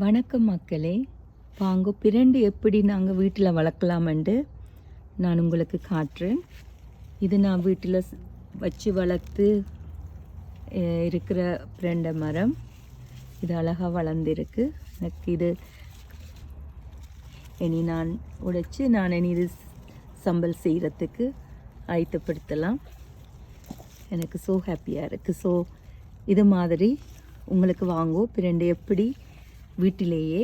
வணக்கம் மக்களே. வாங்க பிரண்டு எப்படி நாங்கள் வீட்டில் வளர்க்கலாமென்று நான் உங்களுக்கு காட்டுறேன். இது நான் வீட்டில் வச்சு வளர்த்து இருக்கிற பிரண்டை மரம். இது அழகாக வளர்ந்துருக்கு. எனக்கு இது இனி நான் உடைச்சி நான் இனி இது சம்பல் செய்கிறதுக்கு ஆயத்தப்படுத்தலாம். எனக்கு ஸோ ஹாப்பியாக இருக்குது ஸோ இது மாதிரி உங்களுக்கு வாங்கோ பிரண்டு எப்படி வீட்டிலேயே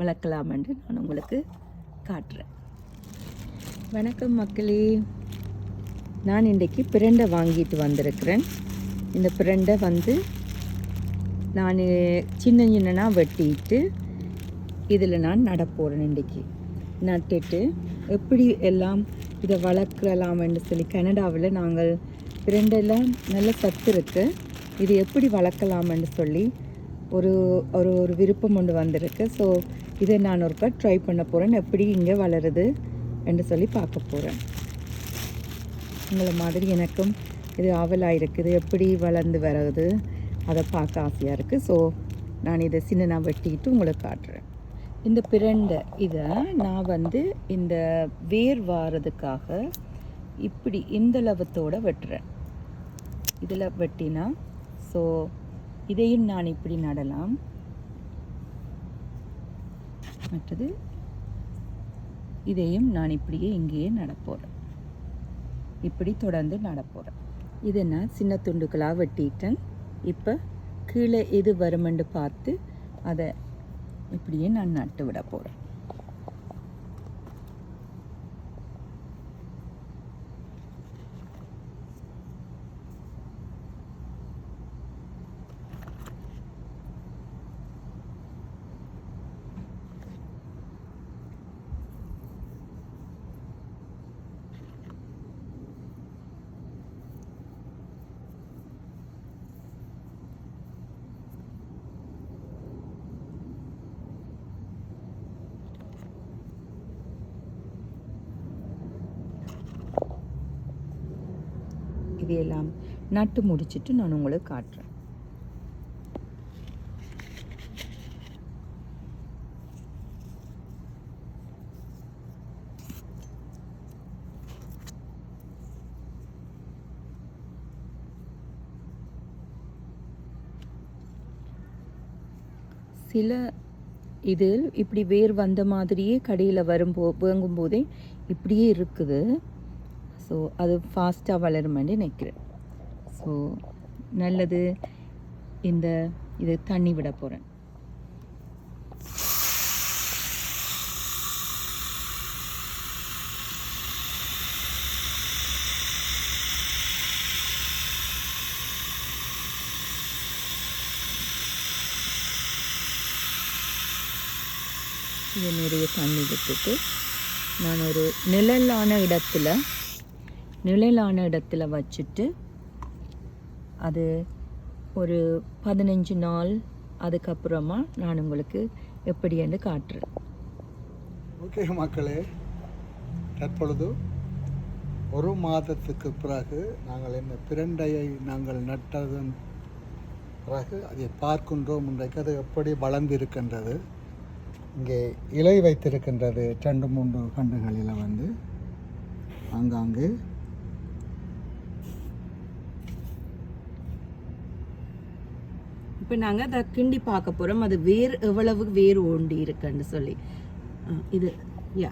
வளர்க்கலாமென்று நான் உங்களுக்கு காட்டுறேன். வணக்கம் மக்களே. நான் இன்றைக்கி பிரண்டை வாங்கிட்டு வந்திருக்கிறேன். இந்த பிரண்டை வந்து நான் சின்ன சின்னனா வெட்டிட்டு இதில் நான் நடப்போகிறேன் இன்றைக்கி. நட்டுட்டு எப்படி எல்லாம் இதை வளர்க்கலாம்னு சொல்லி கனடாவில் நாங்கள் பிரண்டெல்லாம் நல்ல சத்து இருக்குது இது எப்படி வளர்க்கலாம்னு சொல்லி ஒரு ஒரு ஒரு விருப்பம் ஒன்று வந்திருக்கு. ஸோ இதை நான் ஒருக்கா ட்ரை பண்ண போகிறேன் எப்படி இங்கே வளருது என்று சொல்லி பார்க்க போகிறேன் உங்களை மாதிரி எனக்கும் இது ஆவலாக இருக்குது. எப்படி வளர்ந்து வருது அதை பார்க்க ஆசையாக இருக்குது ஸோ நான் இதை சின்ன வெட்டிட்டு உங்களுக்கு காட்டுறேன். இந்த பிரண்டை இதை நான் வந்து இந்த வேர் வாரதுக்காக இப்படி இந்த லவத்தோட வெட்டுறேன். இதில் வெட்டினா ஸோ இதையும் நான் இப்படி நடலாம். மற்றது இதையும் நான் இப்படியே இங்கேயே நடப்போகிறேன் இப்படி தொடர்ந்து நடப்போகிறேன் இதை நான் சின்ன துண்டுகளாக வெட்டிட்டேன். இப்போ கீழே எது வருமென்று பார்த்து அதை இப்படியே நான் நட்டு விட போகிறேன் இதையெல்லாம் நட்டு முடிச்சுட்டு நான் உங்களுக்கு காட்டுறேன். சில இதில் இப்படி வேர் வந்த மாதிரியே கடையில் வரும்போ வாங்கும்போதே இப்படியே இருக்குது. ஸோ அது ஃபாஸ்ட்டாக வளருமென்னு நினைக்கிறேன். ஸோ நல்லது. இந்த இது தண்ணி விட போகிறேன் இது நிறைய தண்ணி விட்டுட்டு நான் ஒரு நிழலான இடத்துல நிழலான இடத்துல வச்சுட்டு அது ஒரு பதினஞ்சு நாள் அதுக்கப்புறமா நான் உங்களுக்கு எப்படி என்று காட்டுறேன். ஓகே மக்களே தற்பொழுது ஒரு மாதத்துக்கு பிறகு நாங்கள் இந்த பிரண்டையை நாங்கள் நட்டதன் பிறகு அதை பார்க்கின்றோம் இன்றைக்கு அது எப்படி வளர்ந்திருக்கின்றது. இங்கே இலை வைத்திருக்கின்றது ரெண்டு மூன்று கண்டுகளில் வந்து. ஆங்காங்கே இப்போ நாங்கள் அதை கிண்டி பார்க்க போகிறோம் அது வேர் எவ்வளவு வேர் ஓண்டி இருக்குன்னு சொல்லி. இது யா.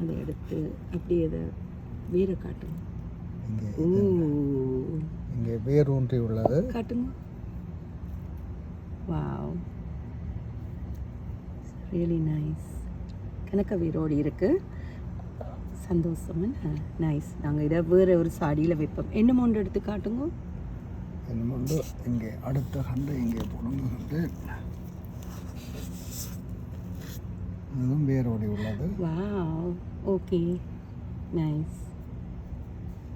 அதை எடுத்து அப்படியே அதை வேரை காட்டுங்க. இங்கே ஓ. இங்கே வேர் ஊன்றி உள்ளது. காட்டுங்க. வாவ். ரியலி நைஸ் கணக்க வீரோடு இருக்கு. சந்தோஷம்? நைஸ் நாங்கள் இதை வேற ஒரு சாடியில் வைப்போம். என்ன மௌண்ட் எடுத்து காட்டுங்க? இன்னும் வந்து இங்கே அடுத்த கண்டு இங்கே புடுங்குகின்ற இதுவும் வேரோடி உள்ளது. வாவ் ஓகே நைஸ்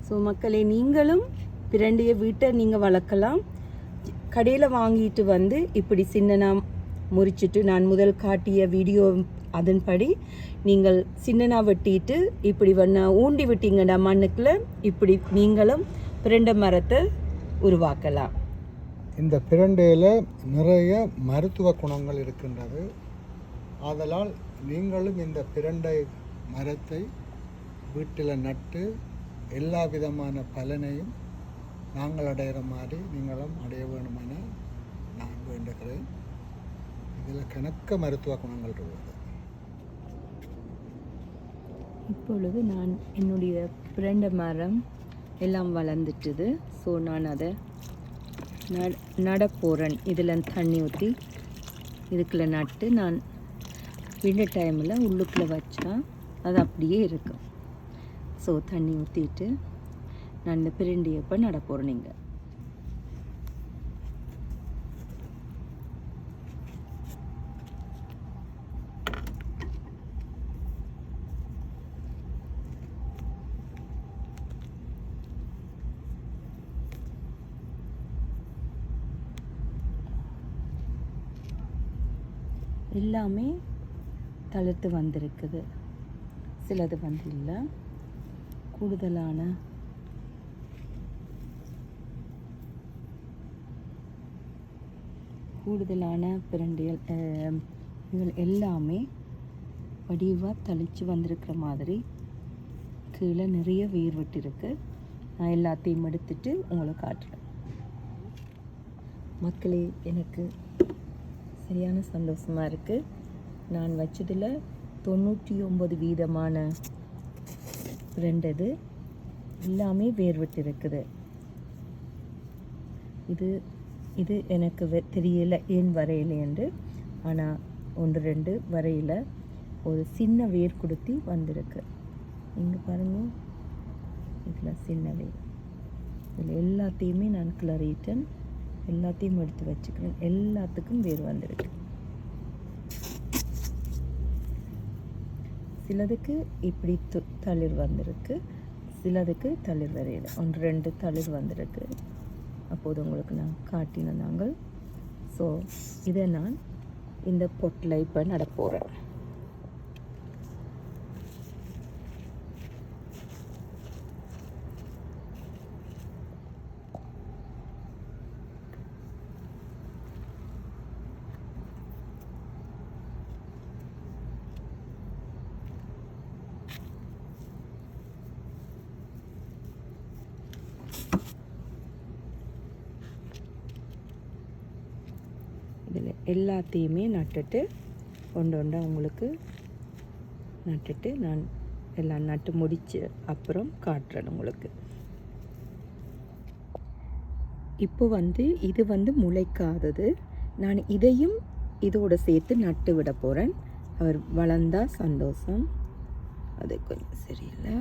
ஸோ மக்களே நீங்களும் பிரண்டிய வீட்டை நீங்கள் வளர்க்கலாம். கடையில் வாங்கிட்டு வந்து இப்படி சின்னனா முறிச்சிட்டு நான் முதல் காட்டிய வீடியோ அதன்படி நீங்கள் சின்னனா வெட்டிட்டு இப்படி வண்ண ஊண்டி விட்டீங்கன்னா மண்ணுக்குள்ள இப்படி நீங்களும் பிரண்டை மரத்தை உருவாக்கலாம். இந்த பிரண்டையில் நிறைய மருத்துவ குணங்கள் இருக்கின்றது. ஆதலால் நீங்களும் இந்த பிரண்டை மரத்தை வீட்டில் நட்டு எல்லா விதமான பலனையும் நாங்கள் அடையிற மாதிரி நீங்களும் அடைய வேணுமென நான் வேண்டுகிறேன். இதில் கணக்க மருத்துவ குணங்கள் இருக்குது இப்பொழுது நான் என்னுடைய பிரண்ட மரம் எல்லாம் வளர்ந்துட்டுது. ஸோ நான் அதை நட நடப்போகிறேன் இதில் தண்ணி ஊற்றி இதுக்குள்ள நட்டு நான் விண்ட டைமில் உள்ளுக்குள்ளே வச்சா அது அப்படியே இருக்கும். ஸோ தண்ணி ஊற்றிட்டு நான் இந்த பிரண்டியப்போ எப்போ நடப்போகிறேன் நீங்கள் எல்லாமே தளிர்த்து வந்திருக்குது. சிலது வந்து இல்லை. கூடுதலான கூடுதலான பிரண்டியல் அஹ், எல்லாமே வடிவாக தளிச்சு வந்திருக்கிற மாதிரி கீழே நிறைய வேர் விட்டுருக்கு. நான் எல்லாத்தையும் எடுத்துட்டு உங்களை காட்டுறேன். மக்களே எனக்கு சரியான சந்தோஷமாக இருக்குது நான் வச்சதில் தொண்ணூற்றி ஒம்பது வீதமான ரெண்டது எல்லாமே வேர்விட்டு இருக்குது இது இது எனக்கு வெ- தெரியல ஏன் வரையலை என்று. ஆனால் ஒன்று ரெண்டு வரையில் ஒரு சின்ன வேர் கொடுத்தி வந்திருக்கு. இங்கே பாருங்கள் இதில் சின்ன வேர். இதில் எல்லாத்தையுமே நான் கிளறிட்டேன் எல்லாத்தையும் எடுத்து வச்சுக்கிறேன் எல்லாத்துக்கும் வேர் வந்திருக்கு. சிலதுக்கு இப்படி து- தளிர் வந்திருக்கு. சிலதுக்கு தளிர் வரையில. ஒன்று ரெண்டு தளிர் வந்திருக்கு. அப்போது உங்களுக்கு நான் காட்டினேன் நாங்கள். ஸோ இதை நான் இந்த பொட்டில் இப்போ நடப்போகிறேன் இதில் எல்லாத்தையுமே நட்டுட்டு ஒன்று ஒன்றா உங்களுக்கு நட்டுட்டு நான் எல்லாம் நட்டு முடித்து அப்புறம் காட்டுறேன் உங்களுக்கு. இப்போ வந்து இது வந்து முளைக்காதது. நான் இதையும் இதோடு சேர்த்து நட்டு விட போகிறேன் அவர் வளர்ந்தா சந்தோஷம். அது கொஞ்சம் சரியில்லை.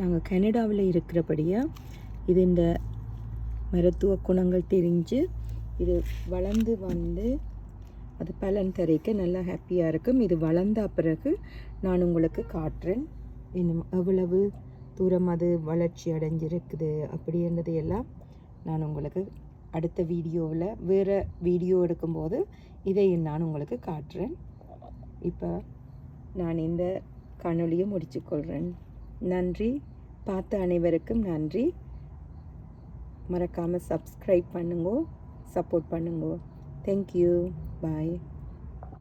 நாங்கள் கனடாவில் இருக்கிறபடியாக இது இந்த மருத்துவ குணங்கள் தெரிஞ்சு இது வளர்ந்து வந்து அது பலன் தரைக்க நல்லா ஹாப்பியாக இருக்கும். இது வளர்ந்த பிறகு நான் உங்களுக்கு காட்டுறேன். இன்னும் எவ்வளவு தூரம் அது வளர்ச்சி அடைஞ்சிருக்குது அப்படின்றது எல்லாம் நான் உங்களுக்கு அடுத்த வீடியோவில் வேறு வீடியோ எடுக்கும்போது இதை நான் உங்களுக்கு காட்டுறேன். இப்போ நான் இந்த காணொளியை முடிச்சுக்கொள்கிறேன் நன்றி. பார்த்த அனைவருக்கும் நன்றி. மறக்காமல் சப்ஸ்கிரைப் பண்ணுங்க சப்போர்ட் பண்ணுங்க. Thank you bye